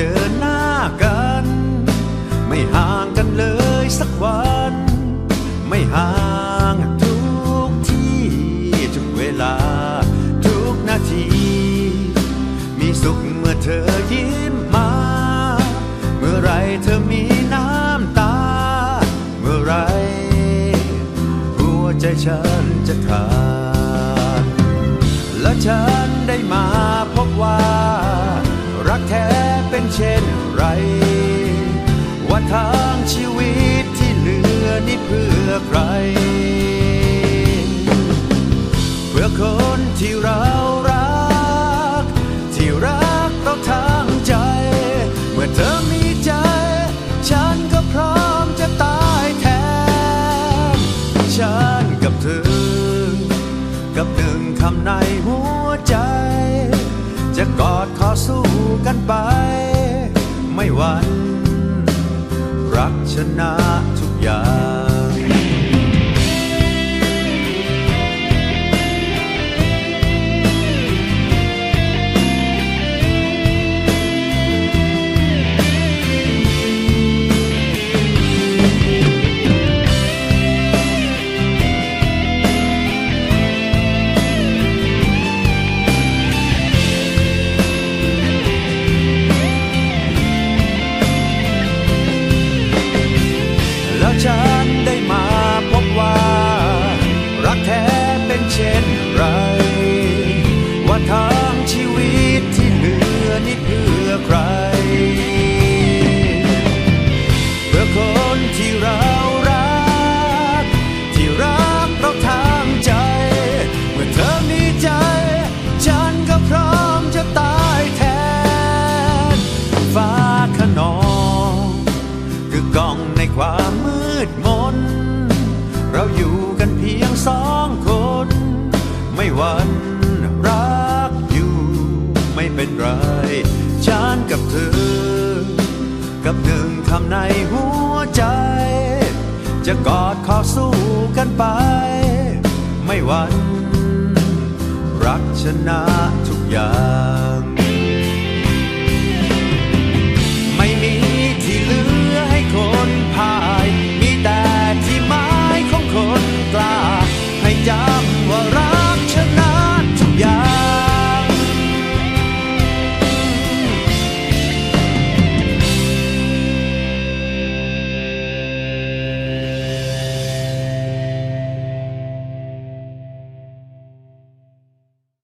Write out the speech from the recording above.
เจอหน้ากัน ไม่ห่างกันเลยสักวัน ไม่ห่างทุกที่ทุกเวลา ทุกนาที มีสุขเมื่อเธอยิ้มมา เมื่อไรเธอมีน้ำตา เมื่อไรหัวใจฉันจะขาดและฉันได้มาพบว่า รักแท้เป็นเช่นไร ว่าทางชีวิตที่เหลือนี่เพื่อใคร จะกอดขอสู้กันไป ไม่หวั่นรักชนะทุกอย่าง แล้ว วันรักอยู่ไม่เป็นไร ฉันกับเธอ กับหนึ่งคำในหัวใจ จะกอดขอสู้กันไป ไม่วัน รักชนะทุกอย่าง